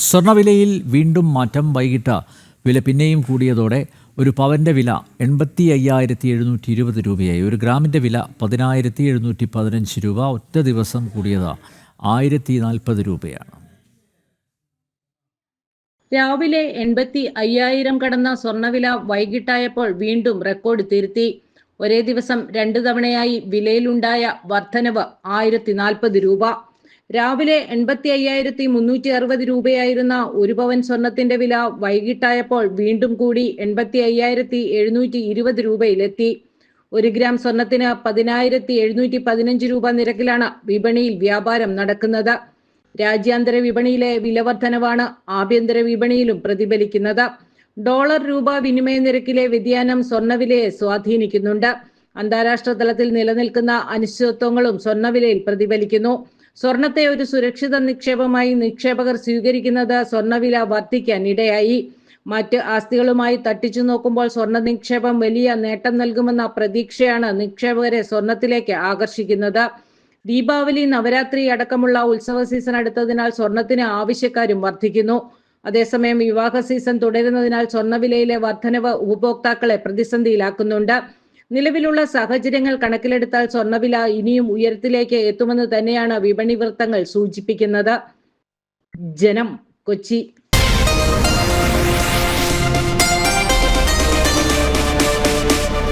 സ്വർണവിലയിൽ വീണ്ടും മാറ്റം വൈകിട്ട് വില പിന്നെയും കൂടിയതോടെ ഒരു പവന്റെ വില എൺപത്തി അയ്യായിരത്തി എഴുന്നൂറ്റി ഇരുപത് രൂപയായി. ഒരു ഗ്രാമിന്റെ വില പതിനായിരത്തി എഴുന്നൂറ്റി പതിനഞ്ച് രൂപ. ഒറ്റ ദിവസം കൂടിയത് ആയിരത്തി നാൽപ്പത് രൂപയാണ്. രാവിലെ എൺപത്തി അയ്യായിരം കടന്ന സ്വർണവില വൈകിട്ടായപ്പോൾ വീണ്ടും റെക്കോർഡ് തിരുത്തി. ഒരേ ദിവസം രണ്ടു തവണയായി വിലയിലുണ്ടായ വർധനവ് ആയിരത്തി നാൽപ്പത് രൂപ. രാവിലെ എൺപത്തി അയ്യായിരത്തി മുന്നൂറ്റി അറുപത് രൂപയായിരുന്ന ഒരു പവൻ സ്വർണത്തിന്റെ വില വൈകിട്ടായപ്പോൾ വീണ്ടും കൂടി എൺപത്തി അയ്യായിരത്തി എഴുന്നൂറ്റി ഇരുപത് രൂപയിലെത്തി. ഒരു ഗ്രാം സ്വർണത്തിന് പതിനായിരത്തി എഴുന്നൂറ്റി പതിനഞ്ച് രൂപ നിരക്കിലാണ് വിപണിയിൽ വ്യാപാരം നടക്കുന്നത്. രാജ്യാന്തര വിപണിയിലെ വിലവർധനവാണ് ആഭ്യന്തര വിപണിയിലും പ്രതിഫലിക്കുന്നത്. ഡോളർ രൂപ വിനിമയ നിരക്കിലെ വ്യതിയാനം സ്വർണവിലയെ സ്വാധീനിക്കുന്നുണ്ട്. അന്താരാഷ്ട്ര തലത്തിൽ നിലനിൽക്കുന്ന അനിശ്ചിതത്വങ്ങളും സ്വർണവിലയിൽ പ്രതിഫലിക്കുന്നു. സ്വർണത്തെ ഒരു സുരക്ഷിത നിക്ഷേപമായി നിക്ഷേപകർ സ്വീകരിക്കുന്നത് സ്വർണവില വർദ്ധിക്കാൻ ഇടയായി. മറ്റ് ആസ്തികളുമായി തട്ടിച്ചു നോക്കുമ്പോൾ സ്വർണ നിക്ഷേപം വലിയ നേട്ടം നൽകുമെന്ന പ്രതീക്ഷയാണ് നിക്ഷേപകരെ സ്വർണത്തിലേക്ക് ആകർഷിക്കുന്നത്. ദീപാവലി നവരാത്രി അടക്കമുള്ള ഉത്സവ സീസൺ അടുത്തതിനാൽ സ്വർണത്തിന് ആവശ്യക്കാരും വർദ്ധിക്കുന്നു. അതേസമയം വിവാഹ സീസൺ തുടരുന്നതിനാൽ സ്വർണവിലയിലെ വർധനവ് ഉപഭോക്താക്കളെ പ്രതിസന്ധിയിലാക്കുന്നുണ്ട്. നിലവിലുള്ള സാഹചര്യങ്ങൾ കണക്കിലെടുത്താൽ സ്വർണവില ഇനിയും ഉയരത്തിലേക്ക് എത്തുമെന്ന് തന്നെയാണ് വിപണി വൃത്തങ്ങൾ സൂചിപ്പിക്കുന്നത്. ജനം കൊച്ചി.